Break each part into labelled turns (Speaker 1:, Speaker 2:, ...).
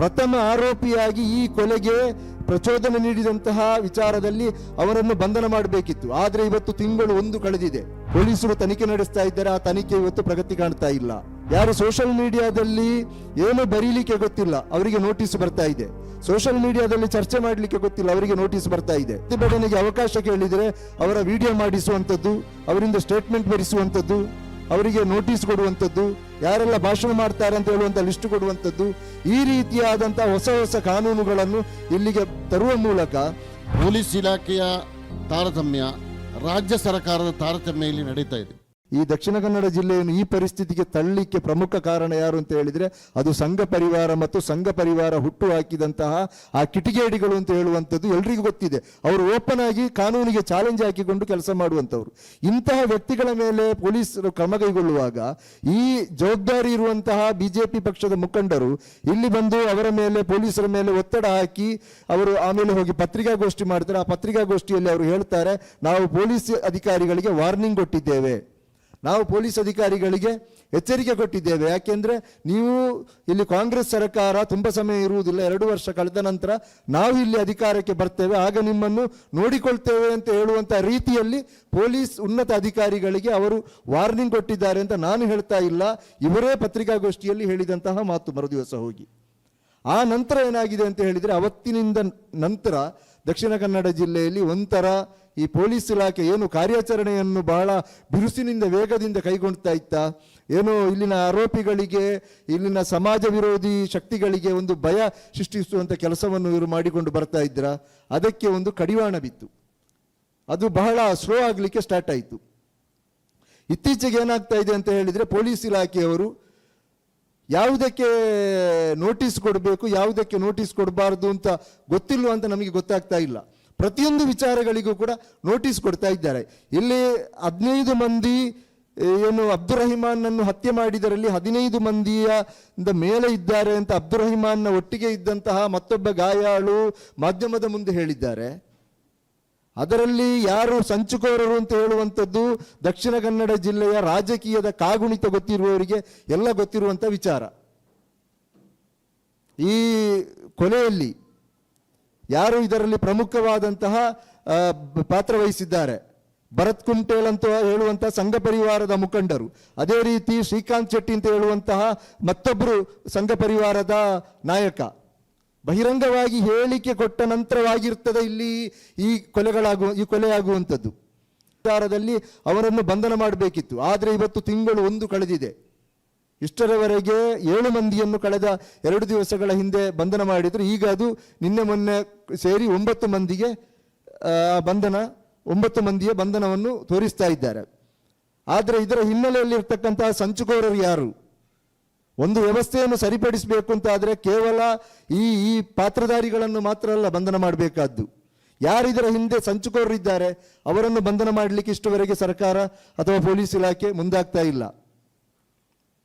Speaker 1: ಪ್ರಥಮ ಆರೋಪಿಯಾಗಿ ಈ ಕೊಲೆಗೆ ಪ್ರಚೋದನೆ ನೀಡಿದಂತಹ ವಿಚಾರದಲ್ಲಿ ಅವರನ್ನು ಬಂಧನ ಮಾಡಬೇಕಿತ್ತು. ಆದರೆ ಇವತ್ತು ತಿಂಗಳು ಒಂದು ಕಳೆದಿದೆ. ಪೊಲೀಸರು ತನಿಖೆ ನಡೆಸ್ತಾ ಇದ್ದಾರೆ. ಆ ತನಿಖೆ ಇವತ್ತು ಪ್ರಗತಿ ಕಾಣ್ತಾ ಇಲ್ಲ. ಯಾರು ಸೋಷಿಯಲ್ ಮೀಡಿಯಾದಲ್ಲಿ ಏನು ಬರೀಲಿಕ್ಕೆ ಗೊತ್ತಿಲ್ಲ. ಅವರಿಗೆ ನೋಟಿಸ್ ಬರ್ತಾ ಇದೆ. ಸೋಷಿಯಲ್ ಮೀಡಿಯಾದಲ್ಲಿ ಚರ್ಚೆ ಮಾಡಲಿಕ್ಕೆ ಗೊತ್ತಿಲ್ಲ. ಅವರಿಗೆ ನೋಟಿಸ್ ಬರ್ತಾ ಇದೆ. ಪ್ರತಿಭಟನೆಗೆ ಅವಕಾಶ ಕೇಳಿದರೆ ಅವರ ವಿಡಿಯೋ ಮಾಡಿಸುವಂಥದ್ದು, ಅವರಿಂದ ಸ್ಟೇಟ್ಮೆಂಟ್ ಬರೆಸುವಂಥದ್ದು, ಅವರಿಗೆ ನೋಟಿಸ್ ಕೊಡುವಂಥದ್ದು ಯಾರೆಲ್ಲ ಭಾಷಣ ಮಾಡ್ತಾರೆ ಅಂತ ಹೇಳುವಂಥ ಲಿಸ್ಟ್ ಕೊಡುವಂಥದ್ದು, ಈ ರೀತಿಯಾದಂಥ ಹೊಸ ಹೊಸ ಕಾನೂನುಗಳನ್ನು ಇಲ್ಲಿಗೆ ತರುವ ಮೂಲಕ
Speaker 2: ಪೊಲೀಸ್ ಇಲಾಖೆಯ ತಾರತಮ್ಯ, ರಾಜ್ಯ ಸರ್ಕಾರದ ತಾರತಮ್ಯ ಇಲ್ಲಿ ನಡೀತಾ ಇದೆ.
Speaker 1: ಈ ದಕ್ಷಿಣ ಕನ್ನಡ ಜಿಲ್ಲೆಯನ್ನು ಈ ಪರಿಸ್ಥಿತಿಗೆ ತಳ್ಳಿಕ್ಕೆ ಪ್ರಮುಖ ಕಾರಣ ಯಾರು ಅಂತ ಹೇಳಿದ್ರೆ ಅದು ಸಂಘ ಪರಿವಾರ ಮತ್ತು ಸಂಘ ಪರಿವಾರ ಹುಟ್ಟು ಹಾಕಿದಂತಹ ಆ ಕಿಟಿಗೇಡಿಗಳು ಅಂತ ಹೇಳುವಂಥದ್ದು ಎಲ್ರಿಗೂ ಗೊತ್ತಿದೆ. ಅವರು ಓಪನ್ ಆಗಿ ಕಾನೂನಿಗೆ ಚಾಲೆಂಜ್ ಹಾಕಿಕೊಂಡು ಕೆಲಸ ಮಾಡುವಂಥವ್ರು. ಇಂತಹ ವ್ಯಕ್ತಿಗಳ ಮೇಲೆ ಪೊಲೀಸರು ಕ್ರಮ ಕೈಗೊಳ್ಳುವಾಗ ಈ ಜವಾಬ್ದಾರಿ ಇರುವಂತಹ ಬಿಜೆಪಿ ಪಕ್ಷದ ಮುಖಂಡರು ಇಲ್ಲಿ ಬಂದು ಅವರ ಮೇಲೆ ಪೊಲೀಸರ ಮೇಲೆ ಒತ್ತಡ ಹಾಕಿ ಅವರು ಆಮೇಲೆ ಹೋಗಿ ಪತ್ರಿಕಾಗೋಷ್ಠಿ ಮಾಡ್ತಾರೆ. ಆ ಪತ್ರಿಕಾಗೋಷ್ಠಿಯಲ್ಲಿ ಅವರು ಹೇಳ್ತಾರೆ, ನಾವು ಪೊಲೀಸ್ ಅಧಿಕಾರಿಗಳಿಗೆ ವಾರ್ನಿಂಗ್ ಕೊಟ್ಟಿದ್ದೇವೆ. ನಾವು ಪೊಲೀಸ್ ಅಧಿಕಾರಿಗಳಿಗೆ ಎಚ್ಚರಿಕೆ ಕೊಟ್ಟಿದ್ದೇವೆ. ಯಾಕೆಂದರೆ ನೀವು ಇಲ್ಲಿ ಕಾಂಗ್ರೆಸ್ ಸರ್ಕಾರ ತುಂಬ ಸಮಯ ಇರುವುದಿಲ್ಲ, ಎರಡು ವರ್ಷ ಕಳೆದ ನಂತರ ನಾವು ಇಲ್ಲಿ ಅಧಿಕಾರಕ್ಕೆ ಬರ್ತೇವೆ. ಆಗ ನಿಮ್ಮನ್ನು ನೋಡಿಕೊಳ್ತೇವೆ ಅಂತ ಹೇಳುವಂಥ ರೀತಿಯಲ್ಲಿ ಪೊಲೀಸ್ ಉನ್ನತ ಅಧಿಕಾರಿಗಳಿಗೆ ಅವರು ವಾರ್ನಿಂಗ್ ಕೊಟ್ಟಿದ್ದಾರೆ ಅಂತ ನಾನು ಹೇಳ್ತಾ ಇಲ್ಲ. ಇವರೇ ಪತ್ರಿಕಾಗೋಷ್ಠಿಯಲ್ಲಿ ಹೇಳಿದಂತಹ ಮಾತು ಮರುದಿವಸ ಹೋಗಿ. ಆ ನಂತರ ಏನಾಗಿದೆ ಅಂತ ಹೇಳಿದರೆ ಅವತ್ತಿನಿಂದ ನಂತರ ದಕ್ಷಿಣ ಕನ್ನಡ ಜಿಲ್ಲೆಯಲ್ಲಿ ಒಂಥರ ಈ ಪೊಲೀಸ್ ಇಲಾಖೆ ಏನು ಕಾರ್ಯಾಚರಣೆಯನ್ನು ಬಹಳ ಬಿರುಸಿನಿಂದ ವೇಗದಿಂದ ಕೈಗೊಳ್ತಾ ಇತ್ತ. ಏನು ಇಲ್ಲಿನ ಆರೋಪಿಗಳಿಗೆ, ಇಲ್ಲಿನ ಸಮಾಜ ವಿರೋಧಿ ಶಕ್ತಿಗಳಿಗೆ ಒಂದು ಭಯ ಸೃಷ್ಟಿಸುವಂಥ ಕೆಲಸವನ್ನು ಇವರು ಮಾಡಿಕೊಂಡು ಬರ್ತಾ ಇದ್ರ. ಅದಕ್ಕೆ ಒಂದು ಕಡಿವಾಣ ಬಿತ್ತು. ಅದು ಬಹಳ ಸ್ಲೋ ಆಗಲಿಕ್ಕೆ ಸ್ಟಾರ್ಟ್ ಆಯಿತು. ಇತ್ತೀಚೆಗೆ ಏನಾಗ್ತಾ ಇದೆ ಅಂತ ಹೇಳಿದರೆ ಪೊಲೀಸ್ ಇಲಾಖೆಯವರು ಯಾವುದಕ್ಕೆ ನೋಟಿಸ್ ಕೊಡಬೇಕು, ಯಾವುದಕ್ಕೆ ನೋಟಿಸ್ ಕೊಡಬಾರ್ದು ಅಂತ ಗೊತ್ತಿಲ್ವ ಅಂತ ನಮಗೆ ಗೊತ್ತಾಗ್ತಾ ಇಲ್ಲ. ಪ್ರತಿಯೊಂದು ವಿಚಾರಗಳಿಗೂ ಕೂಡ ನೋಟಿಸ್ ಕೊಡ್ತಾ ಇದ್ದಾರೆ. ಇಲ್ಲಿ ಹದಿನೈದು ಮಂದಿ ಏನು ಅಬ್ದುರಹಿಮಾನ್ನನ್ನು ಹತ್ಯೆ ಮಾಡಿದರಲ್ಲಿ ಹದಿನೈದು ಮಂದಿಯ ಮೇಲೆ ಇದ್ದಾರೆ ಅಂತ ಅಬ್ದುರಹಿಮಾನ್ನ ಒಟ್ಟಿಗೆ ಇದ್ದಂತಹ ಮತ್ತೊಬ್ಬ ಗಾಯಾಳು ಮಾಧ್ಯಮದ ಮುಂದೆ ಹೇಳಿದ್ದಾರೆ. ಅದರಲ್ಲಿ ಯಾರು ಸಂಚುಕೋರರು ಅಂತ ಹೇಳುವಂಥದ್ದು ದಕ್ಷಿಣ ಕನ್ನಡ ಜಿಲ್ಲೆಯ ರಾಜಕೀಯದ ಕಾಗುಣಿತ ಗೊತ್ತಿರುವವರಿಗೆ ಎಲ್ಲ ಗೊತ್ತಿರುವಂಥ ವಿಚಾರ. ಈ ಕೊನೆಯಲ್ಲಿ ಯಾರು ಇದರಲ್ಲಿ ಪ್ರಮುಖವಾದಂತಹ ಪಾತ್ರ ವಹಿಸಿದ್ದಾರೆ? ಭರತ್ ಕುಂಟೇಲ್ ಅಂತ ಹೇಳುವಂತಹ ಸಂಘ ಪರಿವಾರದ ಮುಖಂಡರು. ಅದೇ ರೀತಿ ಶ್ರೀಕಾಂತ್ ಶೆಟ್ಟಿ ಅಂತ ಹೇಳುವಂತಹ ಮತ್ತೊಬ್ಬರು ಸಂಘ ಪರಿವಾರದ ನಾಯಕ. ಬಹಿರಂಗವಾಗಿ ಹೇಳಿಕೆ ಕೊಟ್ಟ ನಂತರವಾಗಿರ್ತದೆ ಇಲ್ಲಿ ಈ ಕೊಲೆಗಳಾಗುವ ಈ ಕೊಲೆ ಆಗುವಂಥದ್ದು ವಿಚಾರದಲ್ಲಿ ಅವರನ್ನು ಬಂಧನ ಮಾಡಬೇಕಿತ್ತು. ಆದರೆ ಇವತ್ತು ತಿಂಗಳು ಒಂದು ಕಳೆದಿದೆ. ಇಷ್ಟರವರೆಗೆ ಏಳು ಮಂದಿಯನ್ನು ಕಳೆದ ಎರಡು ದಿವಸಗಳ ಹಿಂದೆ ಬಂಧನ ಮಾಡಿದರು. ಈಗ ಅದು ನಿನ್ನೆ ಮೊನ್ನೆ ಸೇರಿ ಒಂಬತ್ತು ಮಂದಿಗೆ ಬಂಧನ, ಒಂಬತ್ತು ಮಂದಿಯ ಬಂಧನವನ್ನು ತೋರಿಸ್ತಾ ಇದ್ದಾರೆ. ಆದರೆ ಇದರ ಹಿನ್ನೆಲೆಯಲ್ಲಿರ್ತಕ್ಕಂತಹ ಸಂಚುಕೋರರು ಯಾರು? ಒಂದು ವ್ಯವಸ್ಥೆಯನ್ನು ಸರಿಪಡಿಸಬೇಕು ಅಂತ ಆದರೆ ಕೇವಲ ಈ ಈ ಪಾತ್ರಧಾರಿಗಳನ್ನು ಮಾತ್ರ ಅಲ್ಲ, ಬಂಧನ ಮಾಡಬೇಕಾದ್ದು. ಯಾರಿದರ ಹಿಂದೆ ಸಂಚುಕೋರರಿದ್ದಾರೆ ಅವರನ್ನು ಬಂಧನ ಮಾಡಲಿಕ್ಕೆ ಇಷ್ಟುವರೆಗೆ ಸರ್ಕಾರ ಅಥವಾ ಪೊಲೀಸ್ ಇಲಾಖೆ ಮುಂದಾಗ್ತಾ ಇಲ್ಲ.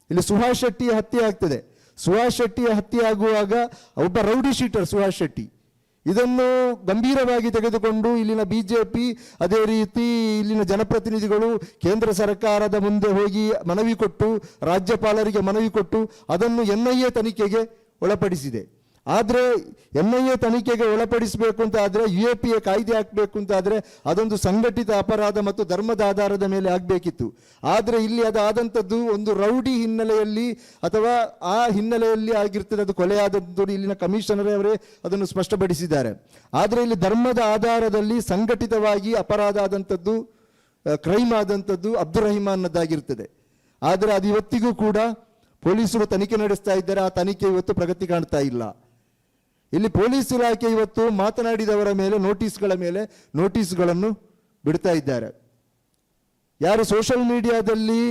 Speaker 1: ಇಲ್ಲಿ ಸುಹಾಸ್ ಶೆಟ್ಟಿಯ ಹತ್ಯೆ ಆಗ್ತದೆ. ಸುಹಾಸ್ ಶೆಟ್ಟಿಯ ಹತ್ಯೆ ಆಗುವಾಗ ಒಬ್ಬ ರೌಡಿ ಶೀಟರ್ ಸುಹಾಸ್ ಶೆಟ್ಟಿ. ಇದನ್ನು ಗಂಭೀರವಾಗಿ ತೆಗೆದುಕೊಂಡು ಇಲ್ಲಿನ ಬಿಜೆಪಿ, ಅದೇ ರೀತಿ ಇಲ್ಲಿನ ಜನಪ್ರತಿನಿಧಿಗಳು ಕೇಂದ್ರ ಸರ್ಕಾರದ ಮುಂದೆ ಹೋಗಿ ಮನವಿ ಕೊಟ್ಟು, ರಾಜ್ಯಪಾಲರಿಗೆ ಮನವಿ ಕೊಟ್ಟು ಅದನ್ನು ಎನ್ ಐ ಎ ತನಿಖೆಗೆ ಒಳಪಡಿಸಿದೆ. ಆದರೆ ಎನ್ ಐ ಎ ತನಿಖೆಗೆ ಒಳಪಡಿಸಬೇಕು ಅಂತ ಆದರೆ ಯು ಎ ಪಿ ಎ ಕಾಯ್ದೆ ಹಾಕಬೇಕು ಅಂತ ಆದರೆ ಅದೊಂದು ಸಂಘಟಿತ ಅಪರಾಧ ಮತ್ತು ಧರ್ಮದ ಆಧಾರದ ಮೇಲೆ ಆಗಬೇಕಿತ್ತು. ಆದರೆ ಇಲ್ಲಿ ಅದಾದಂಥದ್ದು ಒಂದು ರೌಡಿ ಹಿನ್ನೆಲೆಯಲ್ಲಿ ಅಥವಾ ಆ ಹಿನ್ನೆಲೆಯಲ್ಲಿ ಆಗಿರ್ತದೆ ಅದು ಕೊಲೆಯಾದದ್ದು ಇಲ್ಲಿನ ಕಮಿಷನರೇ ಅವರೇ ಅದನ್ನು ಸ್ಪಷ್ಟಪಡಿಸಿದ್ದಾರೆ. ಆದರೆ ಇಲ್ಲಿ ಧರ್ಮದ ಆಧಾರದಲ್ಲಿ ಸಂಘಟಿತವಾಗಿ ಅಪರಾಧ ಆದಂಥದ್ದು ಕ್ರೈಮ್ ಆದಂಥದ್ದು ಅಬ್ದುರಹಿಮಾನ್ನದ್ದಾಗಿರ್ತದೆ ಆದರೆ ಅದು ಇವತ್ತಿಗೂ ಕೂಡ ಪೊಲೀಸರು ತನಿಖೆ ನಡೆಸ್ತಾ ಇದ್ದಾರೆ, ಆ ತನಿಖೆ ಇವತ್ತು ಪ್ರಗತಿ ಕಾಣ್ತಾ ಇಲ್ಲ. ಇಲ್ಲಿ ಪೊಲೀಸ್ ಇಲಾಖೆ ಇವತ್ತು ಮಾತನಾಡಿದವರ ಮೇಲೆ, ನೋಟಿಸ್ಗಳ ಮೇಲೆ, ನೋಟಿಸ್ಗಳನ್ನು ಬಿಡ್ತಾ ಇದ್ದಾರೆ. ಯಾರು ಸೋಷಲ್ ಮೀಡಿಯಾದಲ್ಲಿ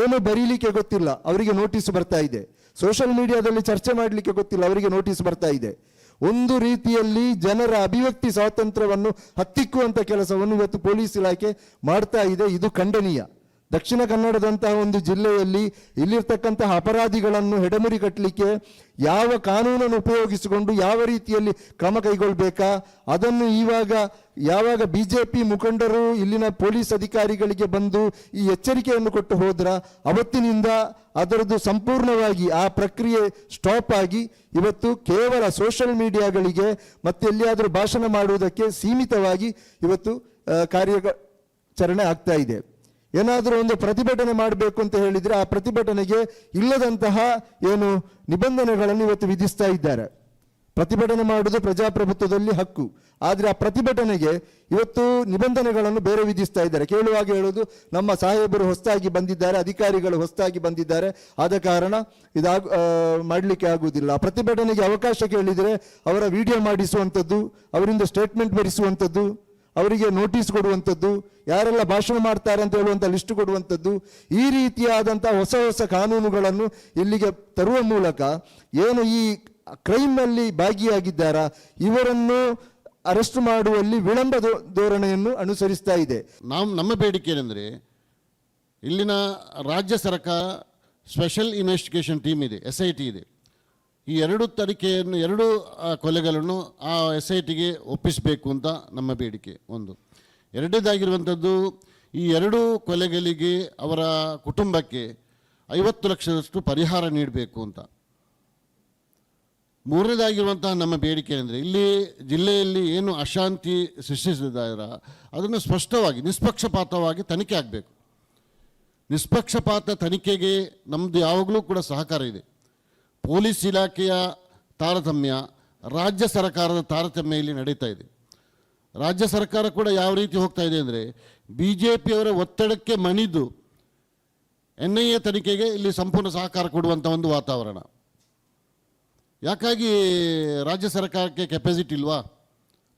Speaker 1: ಏನು ಬರೀಲಿಕ್ಕೆ ಗೊತ್ತಿಲ್ಲ, ಅವರಿಗೆ ನೋಟಿಸ್ ಬರ್ತಾ ಇದೆ. ಸೋಷಲ್ ಮೀಡಿಯಾದಲ್ಲಿ ಚರ್ಚೆ ಮಾಡಲಿಕ್ಕೆ ಗೊತ್ತಿಲ್ಲ, ಅವರಿಗೆ ನೋಟಿಸ್ ಬರ್ತಾ ಇದೆ. ಒಂದು ರೀತಿಯಲ್ಲಿ ಜನರ ಅಭಿವ್ಯಕ್ತಿ ಸ್ವಾತಂತ್ರ್ಯವನ್ನು ಹತ್ತಿಕ್ಕುವಂಥ ಕೆಲಸವನ್ನು ಇವತ್ತು ಪೊಲೀಸ್ ಇಲಾಖೆ ಮಾಡ್ತಾ ಇದೆ, ಇದು ಖಂಡನೀಯ. ದಕ್ಷಿಣ ಕನ್ನಡದಂತಹ ಒಂದು ಜಿಲ್ಲೆಯಲ್ಲಿ ಇಲ್ಲಿರ್ತಕ್ಕಂತಹ ಅಪರಾಧಿಗಳನ್ನು ಹೆಡಮುರಿ ಕಟ್ಟಲಿಕ್ಕೆ ಯಾವ ಕಾನೂನನ್ನು ಉಪಯೋಗಿಸಿಕೊಂಡು ಯಾವ ರೀತಿಯಲ್ಲಿ ಕ್ರಮ ಕೈಗೊಳ್ಬೇಕಾ? ಅದನ್ನು ಇವಾಗ ಯಾವಾಗ ಬಿ ಜೆ ಪಿ ಮುಖಂಡರು ಇಲ್ಲಿನ ಪೊಲೀಸ್ ಅಧಿಕಾರಿಗಳಿಗೆ ಬಂದು ಈ ಎಚ್ಚರಿಕೆಯನ್ನು ಕೊಟ್ಟು ಹೋದ್ರ? ಅವತ್ತಿನಿಂದ ಅದರದ್ದು ಸಂಪೂರ್ಣವಾಗಿ ಆ ಪ್ರಕ್ರಿಯೆ ಸ್ಟಾಪ್ ಆಗಿ ಇವತ್ತು ಕೇವಲ ಸೋಷಲ್ ಮೀಡಿಯಾಗಳಿಗೆ ಮತ್ತೆ ಎಲ್ಲಿಯಾದರೂ ಭಾಷಣ ಮಾಡುವುದಕ್ಕೆ ಸೀಮಿತವಾಗಿ ಇವತ್ತು ಕಾರ್ಯಾಚರಣೆ ಆಗ್ತಾ ಇದೆ. ಏನಾದರೂ ಒಂದು ಪ್ರತಿಭಟನೆ ಮಾಡಬೇಕು ಅಂತ ಹೇಳಿದರೆ ಆ ಪ್ರತಿಭಟನೆಗೆ ಇಲ್ಲದಂತಹ ಏನು ನಿಬಂಧನೆಗಳನ್ನು ಇವತ್ತು ವಿಧಿಸ್ತಾ ಇದ್ದಾರೆ. ಪ್ರತಿಭಟನೆ ಮಾಡುವುದು ಪ್ರಜಾಪ್ರಭುತ್ವದಲ್ಲಿ ಹಕ್ಕು. ಆದರೆ ಆ ಪ್ರತಿಭಟನೆಗೆ ಇವತ್ತು ನಿಬಂಧನೆಗಳನ್ನು ಬೇರೆ ವಿಧಿಸ್ತಾ ಇದ್ದಾರೆ. ಕೇಳುವಾಗ ಹೇಳೋದು ನಮ್ಮ ಸಾಹೇಬರು ಹೊಸದಾಗಿ ಬಂದಿದ್ದಾರೆ, ಅಧಿಕಾರಿಗಳು ಹೊಸದಾಗಿ ಬಂದಿದ್ದಾರೆ. ಆದ ಕಾರಣ ಇದಾಗ ಮಾಡಲಿಕ್ಕೆ ಆಗುವುದಿಲ್ಲ. ಪ್ರತಿಭಟನೆಗೆ ಅವಕಾಶ ಕೇಳಿದರೆ ಅವರ ವಿಡಿಯೋ ಮಾಡಿಸುವಂಥದ್ದು, ಅವರಿಂದ ಸ್ಟೇಟ್ಮೆಂಟ್ ಬರೆಸುವಂಥದ್ದು ಅವರಿಗೆ ನೋಟಿಸ್ ಕೊಡುವಂಥದ್ದು, ಯಾರೆಲ್ಲ ಭಾಷಣ ಮಾಡ್ತಾರೆ ಅಂತ ಹೇಳುವಂಥ ಲಿಸ್ಟ್ ಕೊಡುವಂಥದ್ದು, ಈ ರೀತಿಯಾದಂಥ ಹೊಸ ಹೊಸ ಕಾನೂನುಗಳನ್ನು ಇಲ್ಲಿಗೆ ತರುವ ಮೂಲಕ ಏನು ಈ ಕ್ರೈಮ್ನಲ್ಲಿ ಭಾಗಿಯಾಗಿದ್ದಾರಾ, ಇವರನ್ನು ಅರೆಸ್ಟ್ ಮಾಡುವಲ್ಲಿ ವಿಳಂಬ ಧೋರಣೆಯನ್ನು ಅನುಸರಿಸ್ತಾ ಇದೆ.
Speaker 2: ನಾವು, ನಮ್ಮ ಬೇಡಿಕೆ ಏನೆಂದರೆ, ಇಲ್ಲಿನ ರಾಜ್ಯ ಸರ್ಕಾರ ಸ್ಪೆಷಲ್ ಇನ್ವೆಸ್ಟಿಗೇಷನ್ ಟೀಮ್ ಇದೆ ಎಸ್ ಐ ಟಿ ಇದೆ. ಈ ಎರಡು ತನಿಖೆಯನ್ನು, ಎರಡು ಕೊಲೆಗಳನ್ನು ಆ ಎಸ್ ಐ ಟಿಗೆ ಒಪ್ಪಿಸಬೇಕು ಅಂತ ನಮ್ಮ ಬೇಡಿಕೆ ಒಂದು. ಎರಡನೇದಾಗಿರುವಂಥದ್ದು, ಈ ಎರಡು ಕೊಲೆಗಳಿಗೆ ಅವರ ಕುಟುಂಬಕ್ಕೆ ಐವತ್ತು ಲಕ್ಷದಷ್ಟು ಪರಿಹಾರ ನೀಡಬೇಕು ಅಂತ. ಮೂರನೇದಾಗಿರುವಂತಹ ನಮ್ಮ ಬೇಡಿಕೆ ಅಂದರೆ ಇಲ್ಲಿ ಜಿಲ್ಲೆಯಲ್ಲಿ ಏನು ಅಶಾಂತಿ ಸೃಷ್ಟಿಸಿದಾರ ಅದನ್ನು ಸ್ಪಷ್ಟವಾಗಿ, ನಿಷ್ಪಕ್ಷಪಾತವಾಗಿ ತನಿಖೆ ಆಗಬೇಕು. ನಿಷ್ಪಕ್ಷಪಾತ ತನಿಖೆಗೆ ನಮ್ಮದು ಯಾವಾಗಲೂ ಕೂಡ ಸಹಕಾರ ಇದೆ. ಪೊಲೀಸ್ ಇಲಾಖೆಯ ತಾರತಮ್ಯ ರಾಜ್ಯ ಸರ್ಕಾರದ ತಾರತಮ್ಯ ಇಲ್ಲಿ ನಡೀತಾ ಇದೆ. ರಾಜ್ಯ ಸರ್ಕಾರ ಕೂಡ ಯಾವ ರೀತಿ ಹೋಗ್ತಾ ಇದೆ ಅಂದರೆ ಬಿ ಜೆ ಪಿಯವರ ಒತ್ತಡಕ್ಕೆ ಮಣಿದು ಎನ್ ಐ ಎ ತನಿಖೆಗೆ ಇಲ್ಲಿ ಸಂಪೂರ್ಣ ಸಹಕಾರ ಕೊಡುವಂಥ ಒಂದು ವಾತಾವರಣ. ಯಾಕಾಗಿ ರಾಜ್ಯ ಸರ್ಕಾರಕ್ಕೆ ಕೆಪಾಸಿಟಿ ಇಲ್ವಾ?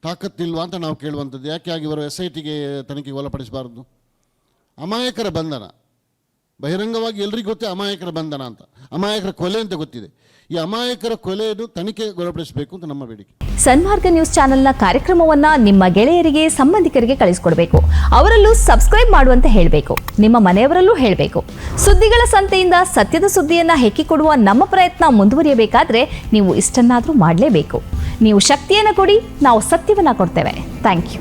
Speaker 2: ತಾಕತ್ತಿಲ್ವಾ ಅಂತ ನಾವು ಕೇಳುವಂಥದ್ದು. ಯಾಕೆ ಆಗಿ ಇವರು ಎಸ್ ಐ ಟಿಗೆ ತನಿಖೆಗೆ ಒಳಪಡಿಸಬಾರ್ದು? ಅಮಾಯಕರ ಬಂಧನ. ಬಹಿರಂಗವಾಗಿ ಎಲ್ರಿಗೂ ಗೊತ್ತೇ ಅಮಾಯಕರ ಬಂಧನ ಅಂತ. ಅಮಾಯಕರ ಕೊಲೆ ಅಂತ ಗೊತ್ತಿದೆ. ಈ ಅಮಾಯಕರ ಕೊಲೆಯನ್ನು ತನಿಖೆ ಗೊಳಪಡಿಸಬೇಕು ಅಂತ ನಮ್ಮ ಬೇಡಿಕೆ.
Speaker 3: ಸನ್ಮಾರ್ಗ ನ್ಯೂಸ್ ಚಾನೆಲ್ನ ಕಾರ್ಯಕ್ರಮವನ್ನ ನಿಮ್ಮ ಗೆಳೆಯರಿಗೆ, ಸಂಬಂಧಿಕರಿಗೆ ಕಳಿಸಿಕೊಡಬೇಕು. ಅವರಲ್ಲೂ ಸಬ್ಸ್ಕ್ರೈಬ್ ಮಾಡುವಂತೆ ಹೇಳಬೇಕು. ನಿಮ್ಮ ಮನೆಯವರಲ್ಲೂ ಹೇಳಬೇಕು. ಸುದ್ದಿಗಳ ಸಂತೆಯಿಂದ ಸತ್ಯದ ಸುದ್ದಿಯನ್ನ ಹೆಕ್ಕಿಕೊಡುವ ನಮ್ಮ ಪ್ರಯತ್ನ ಮುಂದುವರಿಯಬೇಕಾದ್ರೆ ನೀವು ಇಷ್ಟನ್ನಾದರೂ ಮಾಡಲೇಬೇಕು. ನೀವು ಶಕ್ತಿಯನ್ನು ಕೊಡಿ, ನಾವು ಸತ್ಯವನ್ನ ಕೊಡ್ತೇವೆ. Thank you